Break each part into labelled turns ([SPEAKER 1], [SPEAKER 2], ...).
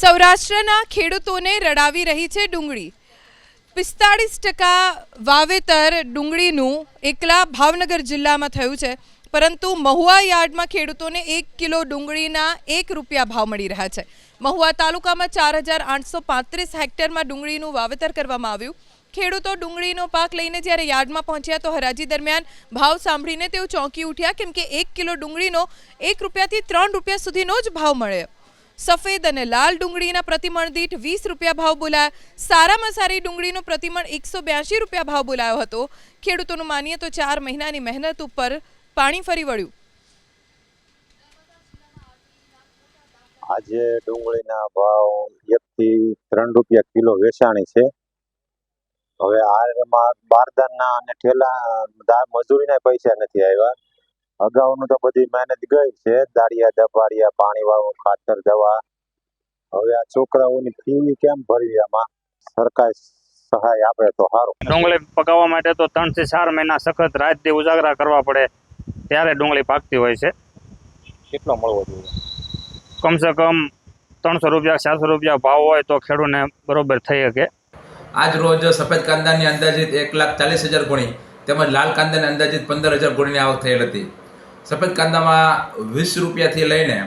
[SPEAKER 1] સૌરાષ્ટ્રના ખેડૂતોને રડાવી રહી છે ડુંગળી. પિસ્તાળીસ ટકા વાવેતર ડુંગળીનું એકલા ભાવનગર જિલ્લામાં થયું છે, પરંતુ મહુવા યાર્ડમાં ખેડૂતોને એક કિલો ડુંગળીના એક રૂપિયા ભાવ મળી રહ્યા છે. મહુવા તાલુકામાં ચાર હજાર આઠસો પાંત્રીસ હેક્ટરમાં ડુંગળીનું વાવેતર કરવામાં આવ્યું. ખેડૂતો ડુંગળીનો પાક લઈને જ્યારે યાર્ડમાં પહોંચ્યા તો હરાજી દરમિયાન ભાવ સાંભળીને તેઓ ચોંકી ઉઠ્યા, કેમ કે એક કિલો ડુંગળીનો એક રૂપિયાથી ત્રણ રૂપિયા સુધીનો જ ભાવ મળ્યો. સફેદ અને લાલ ડુંગળીના પ્રતિમણ દીઠ વીસ રૂપિયા ભાવ બોલાયા. સારામાં સારી ડુંગળીનો પ્રતિમણ એકસો બ્યાસી રૂપિયા ભાવ બોલાયો હતો. ખેડૂતોનું માનીએ તો ચાર મહિનાની મહેનત ઉપર પાણી ફરી વળ્યું.
[SPEAKER 2] આજે ડુંગળીના ભાવ એક થી ત્રણ રૂપિયા કિલો વેચાણી છે. હવે આમાં બારદાનના અને ઠેલા મજૂરીના પૈસા નથી આવ્યા. અગાઉનું તો બધી મહેનત ગઈ છે. દાળિયા દબાડિયા પાણી વાળું ખાતર દવા. હવે આ છોકરાઓની ફી કેમ ભરવી આમાં? સરકાર સહાય આપે તો સારું.
[SPEAKER 3] ડુંગળી પકાવવા માટે તો ત્રણથી ચાર મહિના સખત રાત દી ઉજાગરા કરવા પડે ત્યારે ડુંગળી પાકતી હોય છે.
[SPEAKER 2] કેટલો મળવો જોઈએ?
[SPEAKER 3] કમસે કમ ત્રણસો રૂપિયા ચારસો રૂપિયા ભાવ હોય તો ખેડૂતને બરોબર થઈ શકે.
[SPEAKER 4] આજ રોજ સફેદ કાંદાની અંદાજિત એક લાખ ચાલીસ હજાર ગુણી તેમજ લાલ કાંદાની અંદાજિત પંદર હજાર ગુણીની આવક થયેલ હતી. સફેદ કાંદામાં વીસ રૂપિયાથી લઈને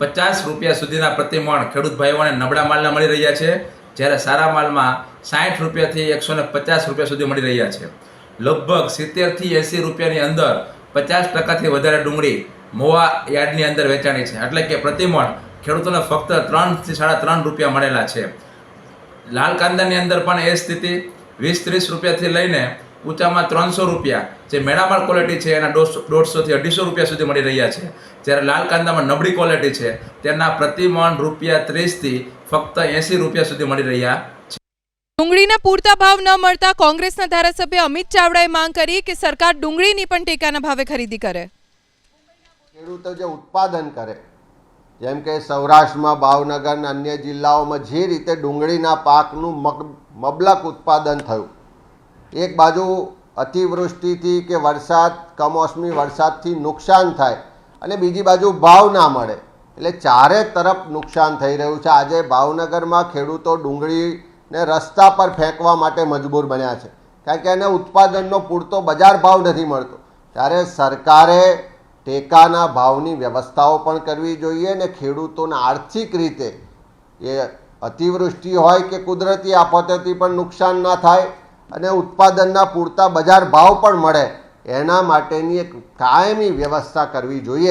[SPEAKER 4] પચાસ રૂપિયા સુધીના પ્રતિમણ ખેડૂત ભાઈઓને નબળા માલના મળી રહ્યા છે, જ્યારે સારા માલમાં સાઠ રૂપિયાથી એકસો ને પચાસ રૂપિયા સુધી મળી રહ્યા છે. લગભગ સિત્તેરથી એંસી રૂપિયાની અંદર પચાસ ટકાથી વધારે ડુંગળી મોવા યાર્ડની અંદર વેચાણી છે. એટલે કે પ્રતિમણ ખેડૂતોને ફક્ત ત્રણથી સાડા ત્રણ રૂપિયા મળેલા છે. લાલ કાંદાની અંદર પણ એ સ્થિતિ વીસ ત્રીસ રૂપિયાથી લઈને ઊંચામાં ત્રણસો રૂપિયા. જે મેળામાળ ક્વોલિટી છે એના દોઢસો દોઢસોથી અઢીસો રૂપિયા સુધી મળી રહ્યા છે. જ્યારે લાલ કાંદામાં નબળી ક્વોલિટી છે તેના પ્રતિમણ રૂપિયા ત્રીસથી ફક્ત એંસી રૂપિયા સુધી મળી રહ્યા છે.
[SPEAKER 1] ડુંગળીના પૂરતા ભાવ ન મળતા કોંગ્રેસના ધારાસભ્ય અમિત ચાવડાએ માંગ કરી કે સરકાર ડુંગળીની પણ ટેકાના ભાવે ખરીદી કરે.
[SPEAKER 5] ખેડૂતો જે ઉત્પાદન કરે જેમ કે સૌરાષ્ટ્રમાં ભાવનગર અને અન્ય જિલ્લાઓમાં જે રીતે ડુંગળીના પાકનું મગ મબલક ઉત્પાદન થયું એક બાજુ અતિવૃષ્ટિથી કે વરસાદ, કમોસમી વરસાદથી નુકસાન થાય અને બીજી બાજુ ભાવ ના મળે. એટલે ચારે તરફ નુકસાન થઈ રહ્યું છે. આજે ભાવનગરમાં ખેડૂતો ડુંગળીને રસ્તા પર ફેંકવા માટે મજબૂર બન્યા છે. કારણ કે એને ઉત્પાદનનો પૂરતો બજાર ભાવ નથી મળતો. ત્યારે સરકારે ટેકાના ભાવની વ્યવસ્થાઓ પણ કરવી જોઈએ અને ખેડૂતોને આર્થિક રીતે એ અતિવૃષ્ટિ હોય કે કુદરતી આફતોથી પણ નુકસાન ના થાય અને ઉત્પાદનના પૂરતા બજાર ભાવ પણ મળે. એના માટેની એક કાયમી વ્યવસ્થા કરવી જોઈએ.